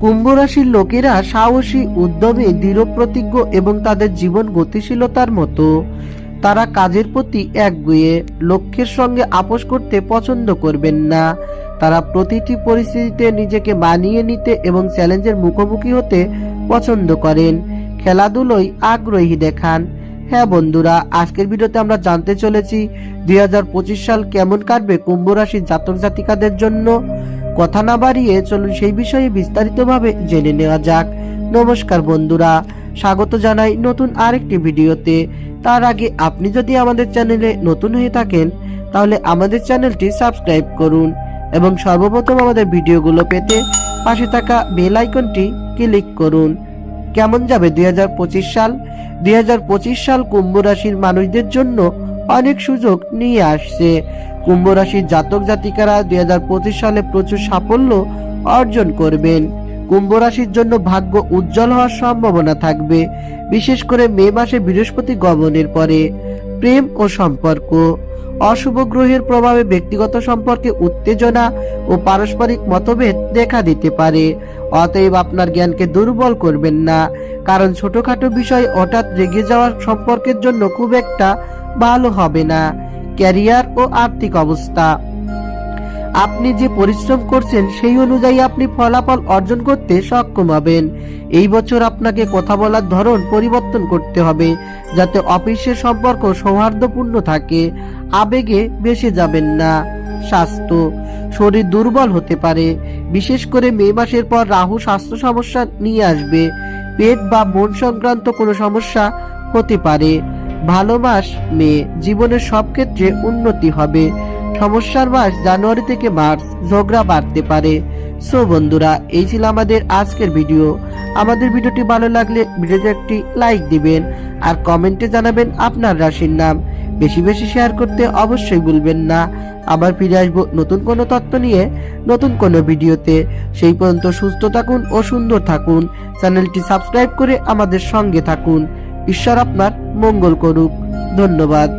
কুম্ভ রাশির লোকেরা সাহসী, উদ্যমে, দৃঢ়প্রতিজ্ঞ এবং তাদের জীবন গতিশীলতার মতো। তারা কাজের প্রতি একগুয়ে, লক্ষ্যের সঙ্গে আপোষ করতে পছন্দ করবেন না। তারা প্রতিটি পরিস্থিতিতে নিজেকে মানিয়ে নিতে এবং চ্যালেঞ্জের মুখোমুখি হতে পছন্দ করেন। খেলাধুলোয় আগ্রহী দেখান। হ্যাঁ বন্ধুরা, আজকের ভিডিওতে আমরা জানতে চলেছি, দুই হাজার পঁচিশ সাল কেমন কাটবে কুম্ভ রাশির জাতক জাতিকাদের জন্য। কথা না বাড়িয়ে চলুন সেই বিষয়ে বিস্তারিতভাবে জেনে নেওয়া যাক। নমস্কার বন্ধুরা, স্বাগত জানাই নতুন আরেকটি ভিডিওতে। তার আগে আপনি যদি আমাদের চ্যানেলে নতুন হয়ে থাকেন, তাহলে আমাদের চ্যানেলটি সাবস্ক্রাইব করুন এবং সর্বপ্রথম আমাদের ভিডিওগুলো পেতে পাশে থাকা বেল আইকনটি ক্লিক করুন। কেমন যাবে দুই হাজার পঁচিশ সাল? দুই হাজার পঁচিশ সাল কুম্ভ রাশির মানুষদের জন্য অনেক সুযোগ নিয়ে আসছে। কুম্ভ রাশির জাতক জাতিকারা দু হাজার পঁচিশ সালে প্রচুর সাফল্য অর্জন করবেন। কুম্ভ রাশির জন্য ভাগ্য উজ্জ্বল হওয়ার সম্ভাবনা থাকবে, বিশেষ করে মে মাসে বৃহস্পতি গমনের পরে। প্রেম ও সম্পর্ক। অশুভ গ্রহের প্রভাবে ব্যক্তিগত সম্পর্কে উত্তেজনা ও পারস্পরিক মতভেদ দেখা দিতে পারে। অতএব আপনার জ্ঞানকে দুর্বল করবেন না, কারণ ছোটখাটো বিষয় হঠাৎ রেগে যাওয়ার সম্পর্কের জন্য খুব একটা ভালো হবে না। ক্যারিয়ার ও আর্থিক অবস্থা। আপনি যে পরিশ্রম করছেন, সেই অনুযায়ী আপনি ফলাফল অর্জন করতে সক্ষম হবেন। এই বছর আপনাকে কথা বলার ধরন পরিবর্তন করতে হবে, যাতে অফিসের সম্পর্ক সৌহার্দ্যপূর্ণ থাকে। আবেগে বেশি যাবেন না। স্বাস্থ্য, শরীর দুর্বল হতে পারে। বিশেষ করে মে মাসের পর রাহু স্বাস্থ্য সমস্যা নিয়ে আসবে। পেট বা মন সংক্রান্ত কোনো সমস্যা হতে পারে। ভালো মাস মে জীবনের সব ক্ষেত্রে উন্নতি হবে। সমস্যার মাস জানুয়ারি থেকে মার্চ, ঝগড়া বাড়তে পারে। সো বন্ধুরা, এই ছিল আমাদের আজকের ভিডিও আমাদের ভিডিওটি ভালো লাগলে ভিডিওতে একটি লাইক দিবেন আর কমেন্টে জানাবেন আপনার রাশির নাম। বেশি বেশি শেয়ার করতে অবশ্যই ভুলবেন না। আবার ফিরে আসব নতুন কোনো তত্ত্ব নিয়ে নতুন কোনো ভিডিওতে সেই পর্যন্ত সুস্থ থাকুন ও সুন্দর থাকুন। চ্যানেলটি সাবস্ক্রাইব করে আমাদের সঙ্গে থাকুন। ঈশ্বর আপনার মঙ্গল করুক। ধন্যবাদ।